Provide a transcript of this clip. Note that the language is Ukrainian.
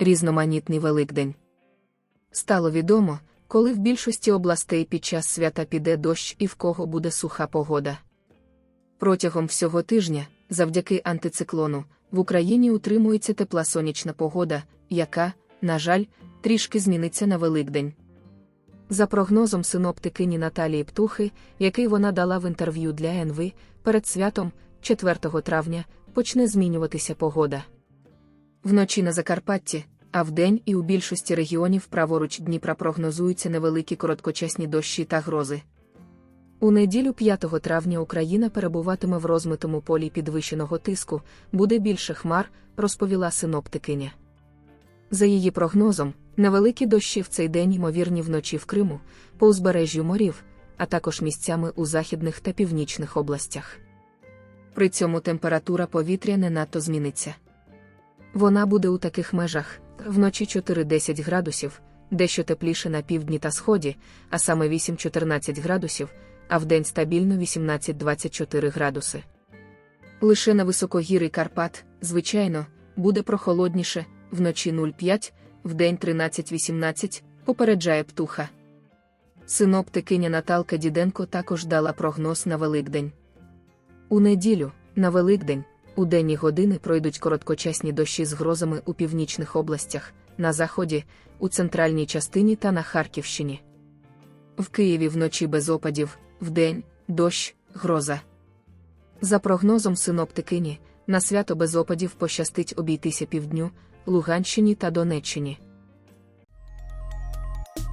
Різноманітний Великдень. Стало відомо, коли в більшості областей під час свята піде дощ і в кого буде суха погода. Протягом всього тижня, завдяки антициклону, в Україні утримується тепла сонячна погода, яка, на жаль, трішки зміниться на Великдень. За прогнозом синоптикині Наталії Птухи, який вона дала в інтерв'ю для НВ, перед святом, 4 травня, почне змінюватися погода. Вночі на Закарпатті, а вдень і у більшості регіонів праворуч Дніпра прогнозуються невеликі короткочасні дощі та грози. У неділю 5 травня Україна перебуватиме в розмитому полі підвищеного тиску, буде більше хмар, розповіла синоптикиня. За її прогнозом, невеликі дощі в цей день ймовірні вночі в Криму, по узбережжю морів, а також місцями у західних та північних областях. При цьому температура повітря не надто зміниться. Вона буде у таких межах вночі 4-10 градусів, дещо тепліше на півдні та сході, а саме 8-14 градусів, а вдень стабільно 18-24 градуси. Лише на високогірий Карпат, звичайно, буде прохолодніше, вночі 0,5, вдень 13-18, попереджає птуха. Синоптикиня Наталка Діденко також дала прогноз на Великдень. У неділю, на Великдень, у денні години пройдуть короткочасні дощі з грозами у північних областях, на заході, у центральній частині та на Харківщині. В Києві вночі без опадів, вдень дощ, гроза. За прогнозом синоптикині, на свято без опадів пощастить обійтися півдню, Луганщині та Донеччині.